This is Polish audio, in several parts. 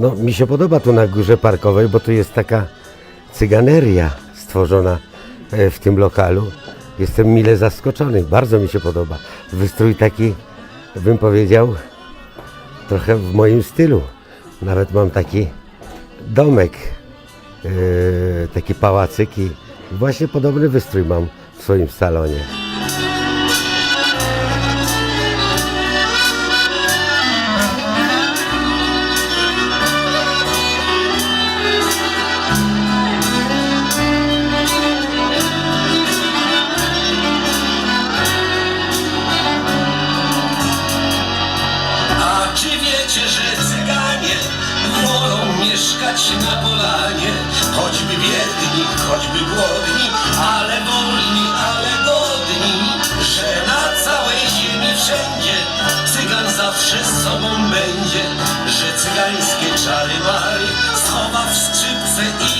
No, mi się podoba tu na górze parkowej, bo tu jest taka cyganeria stworzona e, w tym lokalu. Jestem mile zaskoczony, bardzo mi się podoba. Wystrój taki, bym powiedział, trochę w moim stylu. Nawet mam taki domek, e, taki pałacyk i właśnie podobny wystrój mam w swoim salonie. Choćby głodni, ale wolni, ale godni. Że na całej ziemi wszędzie cygan zawsze z sobą będzie. Że cygańskie czary mary schowa w skrzypce i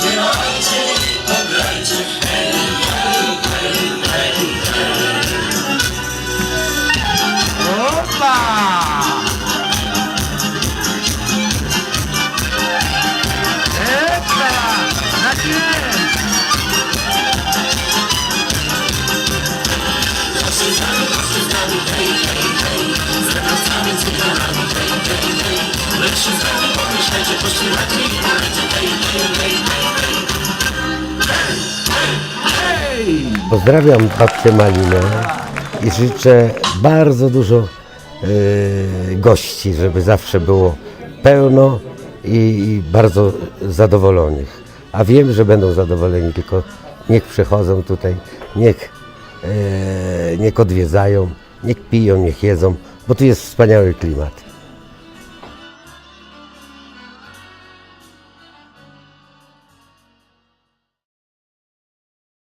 pośpiewajcie i Pozdrawiam babcię Malinę i życzę bardzo dużo e, gości, żeby zawsze było pełno i, i bardzo zadowolonych. A wiem, że będą zadowoleni, tylko niech przychodzą tutaj, niech, e, niech odwiedzają, niech piją, niech jedzą, bo tu jest wspaniały klimat.